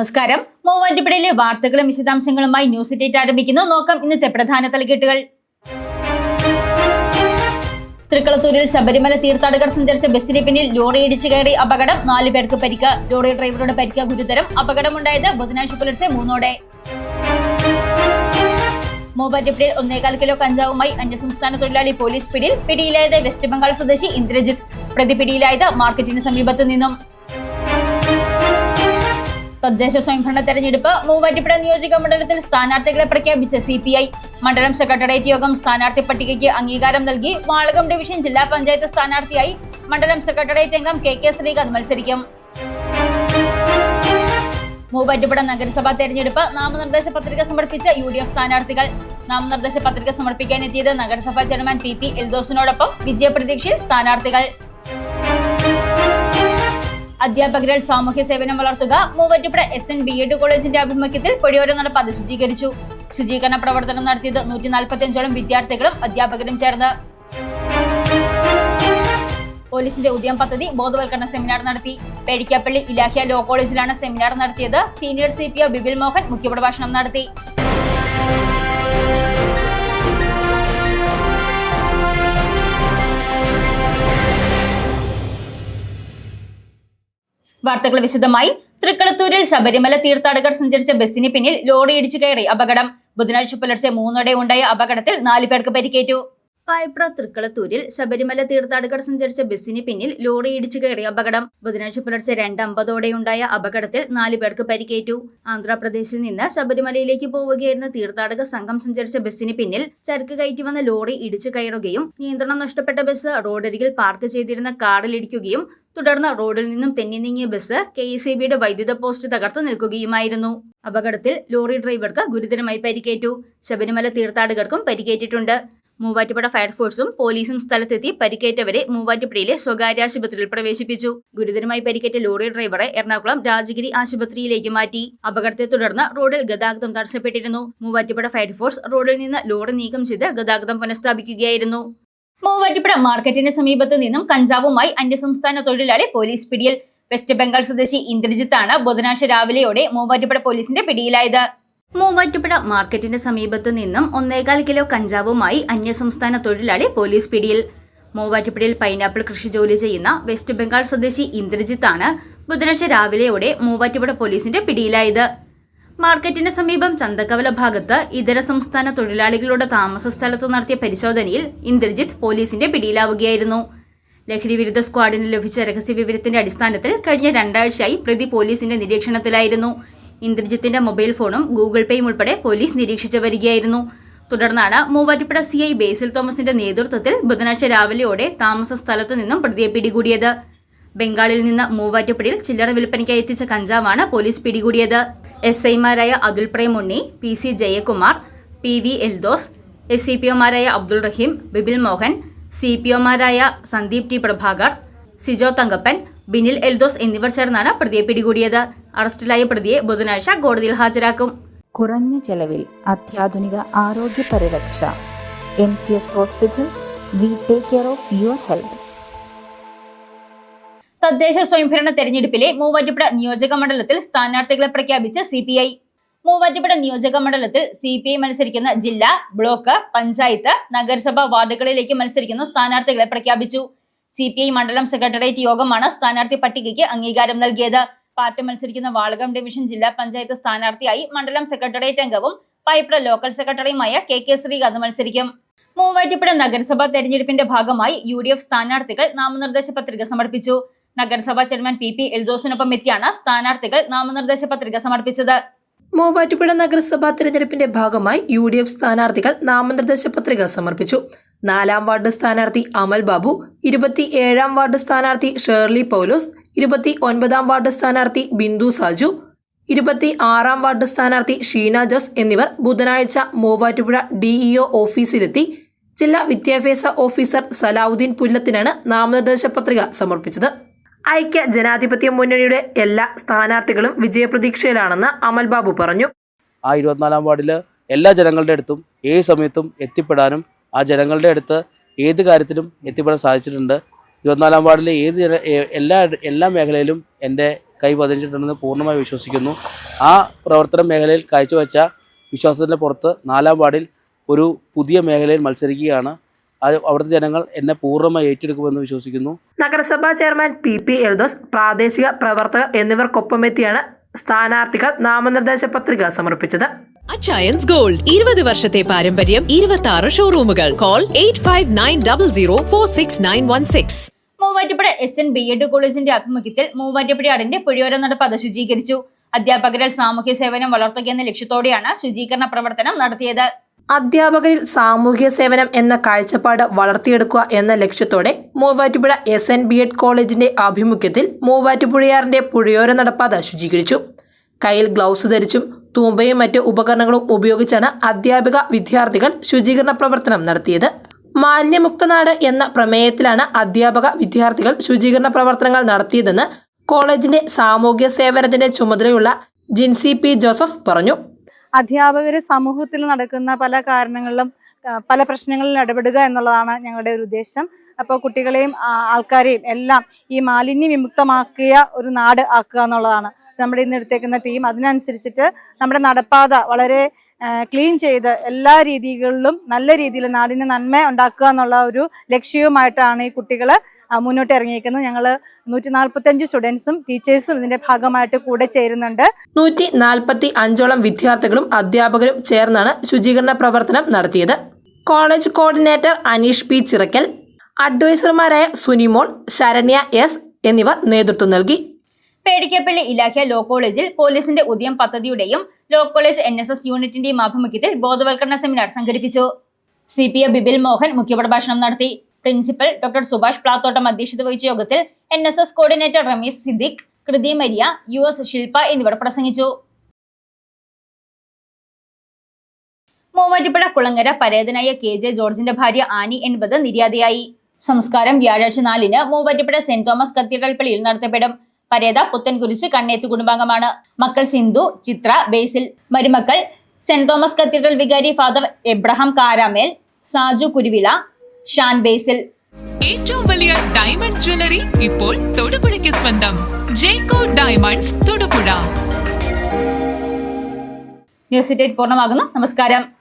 നമസ്കാരം. മൂവാറ്റുപുഴയിലെ വാർത്തകളും വിശദാംശങ്ങളുമായി ന്യൂസ് ഡേറ്റ് ആരംഭിക്കുന്നു. നോക്കാം ഇന്നത്തെ പ്രധാന തലക്കെട്ടുകൾ. തൃക്കളത്തൂരിൽ ശബരിമല തീർത്ഥാടകർ സഞ്ചരിച്ച ബസ്സിന് പിന്നിൽ ലോറി ഇടിച്ചു കയറി അപകടം. നാലു പേർക്ക് പരിക്ക്. ലോറി ഡ്രൈവറുടെ പരിക്ക് ഗുരുതരം അപകടമുണ്ടായത് ബുധനാഴ്ച പുലർച്ചെ മൂന്നോടെ. മൂവാറ്റുപുഴയിൽ ഒന്നേകാൽ കിലോ കഞ്ചാവുമായി അന്യസംസ്ഥാന തൊഴിലാളി പോലീസ് പിടിയിൽ. പിടിയിലായത് വെസ്റ്റ് ബംഗാൾ സ്വദേശി ഇന്ദ്രജിത്ത്. പ്രതി പിടിയിലായത് മാർക്കറ്റിന് സമീപത്തു നിന്നും. തദ്ദേശ സ്വയംഭരണ തെരഞ്ഞെടുപ്പ് മൂവാറ്റുപുഴ നിയോജക മണ്ഡലത്തിൽ സ്ഥാനാർത്ഥികളെ പ്രഖ്യാപിച്ച സി പി ഐ. മണ്ഡലം സെക്രട്ടേറിയറ്റ് യോഗം സ്ഥാനാർത്ഥി പട്ടികയ്ക്ക് അംഗീകാരം നൽകി വാളകം ഡിവിഷൻ ജില്ലാ പഞ്ചായത്ത് സ്ഥാനാർത്ഥിയായി മണ്ഡലം സെക്രട്ടേറിയറ്റ് അംഗം കെ കെ ശ്രീകാന്ത് മത്സരിക്കും. മൂവാറ്റുപുഴ നഗരസഭാ തെരഞ്ഞെടുപ്പ് നാമനിർദ്ദേശ പത്രിക സമർപ്പിച്ച യു ഡി എഫ് സ്ഥാനാർത്ഥികൾ. നാമനിർദ്ദേശ പത്രിക സമർപ്പിക്കാനെത്തിയത് നഗരസഭാ ചെയർമാൻ പി പി എൽദോസിനോടൊപ്പം വിജയപ്രതീക്ഷയിൽ സ്ഥാനാർത്ഥികൾ. അധ്യാപകരിൽ സാമൂഹ്യ സേവനം വളർത്തുക. Muvattupuzha S N B Ed കോളേജിന്റെ ആഭിമുഖ്യത്തിൽ പൊടിയോര നടപ്പ് ശുചീകരിച്ചു. ശുചീകരണ പ്രവർത്തനം നടത്തിയത് നൂറ്റി നാൽപ്പത്തിയഞ്ചോളം വിദ്യാർത്ഥികളും അധ്യാപകരും ചേർന്ന്. പോലീസിന്റെ ഉദ്യം പദ്ധതി ബോധവൽക്കരണ സെമിനാർ നടത്തി. പേടിക്കാപ്പള്ളി ഇലാഹിയ ലോ കോളേജിലാണ് സെമിനാർ നടത്തിയത്. Senior C P O Bibil Mohan മുഖ്യപ്രഭാഷണം നടത്തി. വാർത്തകൾ വിശദമായി. തൃക്കളത്തൂരിൽ ശബരിമല തീർത്ഥാടകർ സഞ്ചരിച്ച ബസ്സിന് പിന്നിൽ ലോറി ഇടിച്ചു കയറി അപകടം. ബുധനാഴ്ച പുലർച്ചെ മൂന്നോടെ ഉണ്ടായ അപകടത്തിൽ നാലു പേർക്ക് പരിക്കേറ്റു. പായപ്ര തൃക്കളത്തൂരിൽ ശബരിമല തീർത്ഥാടകർ സഞ്ചരിച്ച ബസ്സിന് പിന്നിൽ ലോറി ഇടിച്ചു കയറിയ അപകടം. ബുധനാഴ്ച പുലർച്ചെ രണ്ട് അപകടത്തിൽ നാലു പേർക്ക് പരിക്കേറ്റു. ആന്ധ്രാപ്രദേശിൽ നിന്ന് ശബരിമലയിലേക്ക് പോവുകയായിരുന്ന തീർത്ഥാടക സംഘം സഞ്ചരിച്ച ബസ്സിന് പിന്നിൽ ചരക്ക് കയറ്റി വന്ന ലോറി ഇടിച്ചു കയറുകയും നിയന്ത്രണം നഷ്ടപ്പെട്ട ബസ് റോഡരികിൽ പാർക്ക് ചെയ്തിരുന്ന കാറിലിടിക്കുകയും തുടർന്ന് റോഡിൽ നിന്നും തെന്നി നീങ്ങിയ ബസ് കെ എസ് ഇ ബിയുടെ വൈദ്യുത പോസ്റ്റ് തകർത്ത് നിൽക്കുകയുമായിരുന്നു. അപകടത്തിൽ ലോറി ഡ്രൈവർക്ക് ഗുരുതരമായി പരിക്കേറ്റു. ശബരിമല തീർത്ഥാടകർക്കും പരിക്കേറ്റിട്ടുണ്ട്. മൂവാറ്റുപുഴ ഫയർഫോഴ്സും പോലീസും സ്ഥലത്തെത്തി പരിക്കേറ്റവരെ മൂവാറ്റുപുഴയിലെ സ്വകാര്യ ആശുപത്രിയിൽ പ്രവേശിപ്പിച്ചു. ഗുരുതരമായി പരിക്കേറ്റ ലോറി ഡ്രൈവറെ എറണാകുളം രാജഗിരി ആശുപത്രിയിലേക്ക് മാറ്റി. അപകടത്തെ തുടർന്ന് റോഡിൽ ഗതാഗതം തടസ്സപ്പെട്ടിരുന്നു. മൂവാറ്റുപുഴ ഫയർഫോഴ്സ് റോഡിൽ നിന്ന് ലോറി നീക്കം ചെയ്ത് ഗതാഗതം പുനഃസ്ഥാപിക്കുകയായിരുന്നു. മൂവാറ്റുപുഴ മാർക്കറ്റിന് സമീപത്ത് നിന്നും കഞ്ചാവുമായി അന്യസംസ്ഥാന തൊഴിലാളി പോലീസ് പിടിയിൽ. വെസ്റ്റ് ബംഗാൾ സ്വദേശി ഇന്ദ്രജിത്താണ് ബുധനാഴ്ച രാവിലെയോടെ മൂവാറ്റുപുഴ പോലീസിന്റെ പിടിയിലായത്. മൂവാറ്റുപുഴ മാർക്കറ്റിന് സമീപത്ത് നിന്നും ഒന്നേകാൽ കിലോ കഞ്ചാവുമായി അന്യസംസ്ഥാന തൊഴിലാളി പോലീസ് പിടിയിൽ. മൂവാറ്റുപുഴയിൽ പൈനാപ്പിൾ കൃഷി ജോലി ചെയ്യുന്ന വെസ്റ്റ് ബംഗാൾ സ്വദേശി ഇന്ദ്രജിത്ത് ആണ് ബുധനാഴ്ച രാവിലെയോടെ മൂവാറ്റുപുഴ പോലീസിന്റെ പിടിയിലായത്. മാർക്കറ്റിന് സമീപം ചന്തക്കവല ഭാഗത്ത് ഇതര സംസ്ഥാന തൊഴിലാളികളുടെ താമസ സ്ഥലത്ത് നടത്തിയ പരിശോധനയിൽ ഇന്ദ്രജിത്ത് പോലീസിന്റെ പിടിയിലാവുകയായിരുന്നു. ലഹരി വിരുദ്ധ സ്ക്വാഡിന് ലഭിച്ച രഹസ്യ വിവരത്തിന്റെ അടിസ്ഥാനത്തിൽ കഴിഞ്ഞ രണ്ടാഴ്ചയായി പ്രതി പോലീസിന്റെ നിരീക്ഷണത്തിലായിരുന്നു. ഇന്ദ്രജിത്തിന്റെ മൊബൈൽ ഫോണും ഗൂഗിൾ പേയും ഉൾപ്പെടെ പോലീസ് നിരീക്ഷിച്ചു വരികയായിരുന്നു. തുടർന്നാണ് മൂവാറ്റുപുഴ സി ഐ ബേസിൽ തോമസിന്റെ നേതൃത്വത്തിൽ ബുധനാഴ്ച രാവിലെയോടെ താമസ സ്ഥലത്തു നിന്നും പ്രതിയെ പിടികൂടിയത്. ബംഗാളിൽ നിന്ന് മൂവാറ്റുപുഴയിൽ ചില്ലറ വിൽപ്പനയ്ക്കായി എത്തിച്ച കഞ്ചാവാണ് പോലീസ് പിടികൂടിയത്. എസ് ഐമാരായ Athul Premunni P C Jayakumar P V Eldhose S C P ഒമാരായ Abdul Rahim Bibil Mohan C P ഒമാരായ സന്ദീപ് ടി പ്രഭാകർ സിജോ തങ്കപ്പൻ ബിനിൽ എൽദോസ് എന്നിവർ ചേർന്നാണ് പ്രതിയെ പിടികൂടിയത്. അറസ്റ്റിലായ പ്രതിയെ ബുധനാഴ്ച കോടതിയിൽ ഹാജരാക്കും. കുറഞ്ഞ ചെലവിൽ അത്യാധുനിക ആരോഗ്യ പരിരക്ഷ. M C S hospital we take care of your health. തദ്ദേശ സ്വയംഭരണ തെരഞ്ഞെടുപ്പിലെ മൂവാറ്റുപുഴ നിയോജക മണ്ഡലത്തിൽ സ്ഥാനാർത്ഥികളെ പ്രഖ്യാപിച്ച് സി പി ഐ. മൂവാറ്റുപുഴ നിയോജക മണ്ഡലത്തിൽ സി പി ഐ മത്സരിക്കുന്ന ജില്ല ബ്ലോക്ക് പഞ്ചായത്ത് നഗരസഭ വാർഡുകളിലേക്ക് മത്സരിക്കുന്ന സ്ഥാനാർത്ഥികളെ പ്രഖ്യാപിച്ചു. സി പി ഐ മണ്ഡലം സെക്രട്ടേറിയറ്റ് യോഗമാണ്. സ്ഥാനാർത്ഥി പട്ടികയ്ക്ക് അംഗീകാരം നൽകിയത്. പാർട്ടി മത്സരിക്കുന്ന വാളകം ഡിവിഷൻ ജില്ലാ പഞ്ചായത്ത് സ്ഥാനാർത്ഥിയായി മണ്ഡലം സെക്രട്ടേറിയറ്റ് അംഗവും പൈപ്ര ലോക്കൽ സെക്രട്ടറിയുമായ കെ കെ ശ്രീകാന്ത് മത്സരിക്കും. മൂവാറ്റുപുഴ നഗരസഭാ തെരഞ്ഞെടുപ്പിന്റെ ഭാഗമായി യു ഡി എഫ് സ്ഥാനാർത്ഥികൾ നാമനിർദ്ദേശ പത്രിക സമർപ്പിച്ചു. നഗരസഭാ ചെയർമാൻ പി പി എൽദോസിനൊപ്പം എത്തിയാണ് സ്ഥാനാർത്ഥികൾ നാമനിർദ്ദേശ പത്രിക സമർപ്പിച്ചത്. മൂവാറ്റുപുഴ നഗരസഭാ തെരഞ്ഞെടുപ്പിന്റെ ഭാഗമായി യു ഡി എഫ് സ്ഥാനാർത്ഥികൾ നാമനിർദ്ദേശ പത്രിക സമർപ്പിച്ചു. നാലാം വാർഡ് സ്ഥാനാർത്ഥി അമൽ ബാബു ഇരുപത്തി ഏഴാം വാർഡ് സ്ഥാനാർത്ഥി ഷേർലി പൗലോസ് ഇരുപത്തി ഒൻപതാം വാർഡ് സ്ഥാനാർത്ഥി ബിന്ദു സാജു ഇരുപത്തി ആറാം വാർഡ് സ്ഥാനാർത്ഥി ഷീന ജോസ് എന്നിവർ ബുധനാഴ്ച മൂവാറ്റുപുഴ ഡിഇഒ ഓഫീസിലെത്തി. ജില്ലാ വിദ്യാഭ്യാസ ഓഫീസർ സലാവുദ്ദീൻ പുല്ലത്തിനാണ് നാമനിർദ്ദേശ പത്രിക സമർപ്പിച്ചത്. ഐക്യ ജനാധിപത്യ മുന്നണിയുടെ എല്ലാ സ്ഥാനാർത്ഥികളും വിജയപ്രതീക്ഷയിലാണെന്ന് അമൽ ബാബു പറഞ്ഞു. ആ ഇരുപത്തിനാലാം വാർഡിൽ എല്ലാ ജനങ്ങളുടെ അടുത്തും ഏത് സമയത്തും എത്തിപ്പെടാനും ആ ജനങ്ങളുടെ അടുത്ത് ഏത് കാര്യത്തിലും എത്തിപ്പെടാൻ സാധിച്ചിട്ടുണ്ട്. ഇരുപത്തിനാലാം വാർഡിലെ ഏത് എല്ലാ എല്ലാ മേഖലയിലും എന്റെ കൈ പതിച്ചിട്ടുണ്ടെന്ന് പൂർണമായി വിശ്വസിക്കുന്നു. ആ പ്രവർത്തന മേഖലയിൽ കാഴ്ചവെച്ച വിശ്വാസത്തിന്റെ പുറത്ത് നാലാം വാർഡിൽ ഒരു പുതിയ മേഖലയിൽ മത്സരിക്കുകയാണ്. അവിടുത്തെ ജനങ്ങൾ എന്നെ പൂർണമായി ഏറ്റെടുക്കുമെന്ന് വിശ്വസിക്കുന്നു. നഗരസഭാ ചെയർമാൻ പി പി എൽദോസ് പ്രാദേശിക പ്രവർത്തകർ എന്നിവർക്കൊപ്പമെത്തിയാണ് സ്ഥാനാർത്ഥികൾ നാമനിർദ്ദേശ പത്രിക സമർപ്പിച്ചത്. അച്ചയൻസ് ഗോൾഡ് ഇരുപത് വർഷത്തെ പാരമ്പര്യം ഇരുപത്തി ആറ് ഷോറൂമുകൾ call eight five nine double zero four six nine one six Muvattupuzha S N B Ed കോളേജിന്റെ ആഭിമുഖ്യത്തിൽ മൂവാറ്റുപുഴയാടിന്റെ പുഴയോര നടപ്പ് അത് ശുചീകരിച്ചു. അധ്യാപകരിൽ സാമൂഹ്യ സേവനം വളർത്തുക എന്ന ലക്ഷ്യത്തോടെയാണ് ശുചീകരണ പ്രവർത്തനം നടത്തിയത്. അധ്യാപകരിൽ സാമൂഹ്യ സേവനം എന്ന കാഴ്ചപ്പാട് വളർത്തിയെടുക്കുക എന്ന ലക്ഷ്യത്തോടെ Muvattupuzha S N B Ed കോളേജിന്റെ ആഭിമുഖ്യത്തിൽ മൂവാറ്റുപുഴയാറിന്റെ പുഴയോര നടപ്പാത ശുചീകരിച്ചു. കയ്യിൽ ഗ്ലൗസ് ധരിച്ചും തൂമ്പയും മറ്റ് ഉപകരണങ്ങളും ഉപയോഗിച്ചാണ് അധ്യാപിക വിദ്യാർത്ഥികൾ ശുചീകരണ പ്രവർത്തനം നടത്തിയത്. മാലിന്യമുക്ത നാട് എന്ന പ്രമേയത്തിലാണ് അധ്യാപക വിദ്യാർത്ഥികൾ ശുചീകരണ പ്രവർത്തനങ്ങൾ നടത്തിയതെന്ന് കോളേജിന്റെ സാമൂഹ്യ സേവനത്തിന്റെ ചുമതലയുള്ള ജിൻസി പി ജോസഫ് പറഞ്ഞു. അധ്യാപകർ സമൂഹത്തിൽ നടക്കുന്ന പല കാരണങ്ങളിലും പല പ്രശ്നങ്ങളിൽ ഇടപെടുക എന്നുള്ളതാണ് ഞങ്ങളുടെ ഒരു ഉദ്ദേശം. അപ്പോൾ കുട്ടികളെയും ആൾക്കാരെയും എല്ലാം ഈ മാലിന്യ വിമുക്തമാക്കിയ ഒരു നാട് ആക്കുക എന്നുള്ളതാണ്. നമ്മുടെ ഇന്ന് എടുത്തേക്കുന്ന ടീം അതിനനുസരിച്ചിട്ട് നമ്മുടെ നടപ്പാത വളരെ ക്ലീൻ ചെയ്ത് എല്ലാ രീതികളിലും നല്ല രീതിയിൽ നാടിന് നന്മ ഉണ്ടാക്കുക എന്നുള്ള ഒരു ലക്ഷ്യവുമായിട്ടാണ് ഈ കുട്ടികൾ മുന്നോട്ട് ഇറങ്ങിയിരിക്കുന്നത്. ഞങ്ങൾ നൂറ്റി നാൽപ്പത്തഞ്ച് സ്റ്റുഡൻസും ടീച്ചേഴ്സും ഇതിന്റെ ഭാഗമായിട്ട് കൂടെ ചേരുന്നുണ്ട്. നൂറ്റി നാൽപ്പത്തി അഞ്ചോളം വിദ്യാർത്ഥികളും അധ്യാപകരും ചേർന്നാണ് ശുചീകരണ പ്രവർത്തനം നടത്തിയത്. College coordinator Aneesh P. Chirakkal അഡ്വൈസർമാരായ Sunimol Saranya S എന്നിവർ നേതൃത്വം നൽകി. പേടിക്കപ്പള്ളി ഇലാഖ്യ ലോ കോളേജിൽ പോലീസിന്റെ ഉദയം പദ്ധതിയുടെയും law college N S S യൂണിറ്റിന്റെയും ആഭിമുഖ്യത്തിൽ ബോധവൽക്കരണ സെമിനാർ സംഘടിപ്പിച്ചു. C P A Bibil Mohan മുഖ്യപ്രഭാഷണം നടത്തി. പ്രിൻസിപ്പൽ ഡോക്ടർ സുഭാഷ് പ്ലാത്തോട്ടം അധ്യക്ഷത വഹിച്ച യോഗത്തിൽ N S S coordinator Rameez Siddique Kriti Maria U S ശില്പ എന്നിവർ പ്രസംഗിച്ചു. മൂവാറ്റുപുഴ കുളങ്ങര പരേതനായ കെ ജെ ജോർജിന്റെ ഭാര്യ ആനി എൺപത് നിര്യാതയായി. സംസ്കാരം വ്യാഴാഴ്ച നാലിന് മൂവാറ്റുപുഴ സെന്റ് തോമസ് കത്തീഡ്രൽ പള്ളിയിൽ നടത്തപ്പെടും. പരേത പുത്തൻകുരിശ് കണ്ണേത്ത് കുടുംബാംഗമാണ്. മക്കൾ സിന്ധു ചിത്ര ബേസിൽ മരുമക്കൾ സെന്റ് തോമസ് കത്തീഡ്രൽ വികാരി ഫാദർ എബ്രഹാം കാരാമേൽ സാജു കുരുവിള ഷാൻ ബേസിൽ. ഏറ്റവും വലിയ ഡയമണ്ട് ജ്വല്ലറി ഇപ്പോൾ തൊടുപുഴയ്ക്ക് സ്വന്തം. Jecko diamonds Thodupuzha. News date പൂർണമാകുന്നു. നമസ്കാരം.